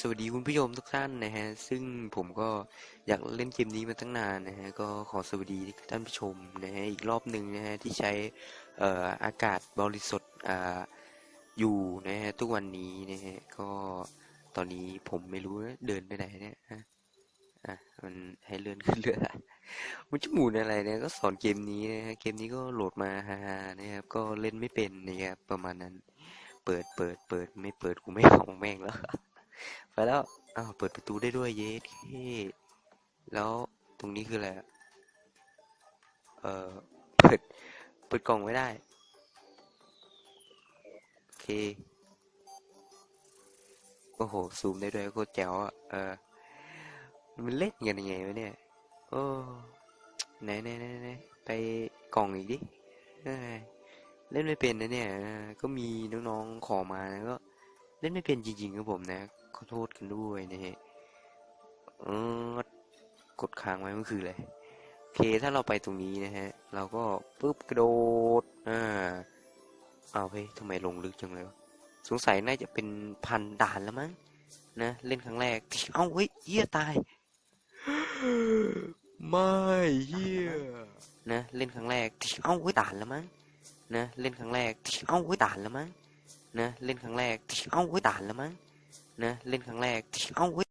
สวัสดีคุณผู้ชมทุกท่านนะฮะ ซึ่งผมก็อยากเล่นเกมนี้มาตั้งนานนะฮะ ก็ขอสวัสดีท่านผู้ชมนะฮะ อีกรอบหนึ่งนะฮะ ที่ใช้อออากาศบริสุทธิ์ออยู่นะฮะ ทุกวันนี้นะฮะ ก็ตอนนี้ผมไม่รู้เดินไปไหนเนี่ยฮะอะมันให้เลื่อนขึ้นเรื่อยมันจะหมุนอะไรเนี่ย ก็สอนเกมนี้นะฮะ เกมนี้ก็โหลดมาฮาๆนะครับ ก็เล่นไม่เป็นนะครับประมาณนั้น เปิดเปิดเปิดไม่เปิดกูไม่เอาแม่งแล้ว ไปแล้ว อ้าว เปิดประตูได้ด้วยเยสเคแล้วตรงนี้คืออะไรเออเปิด เปิดกล่องไม่ได้ โอเค โอ้โห ซูมได้ด้วยโคตรแจ๋วอะ เออ มันเล่นกันยังไงวะเนี่ย โอ้ไหนไหนไหนไหนไปกล่องอีกดิเล่นไม่เป็นนะเนี่ย ก็มีน้องๆขอมานะก็ เล่นไม่เป็นจริงๆครับผมนะขอโทษกันด้วยนะฮะเออกดค้างไว้มันคืออะไรโอเคถ้าเราไปตรงนี้นะฮะ เราก็ปุ๊บกระโดดอ่าเอาเฮ้ยทำไมลงลึกจังเลยวะสงสัยน่าจะเป็นพันด่านแล้วมั้งนะเล่นครั้งแรกเอ้าเฮ้ยเหี้ยตายไม่เหี้ยนะเล่นครั้งแรกเอ้าเฮ้ยด่านแล้วมั้งนะเล่นครั้งแรกเอ้าเฮ้ยด่านแล้วมั้งนะเล่นครั้งแรกเอ้าเฮ้ยด่านแล้วมั้ง นะ เล่นครั้งแรก เอ้าเฮ้ย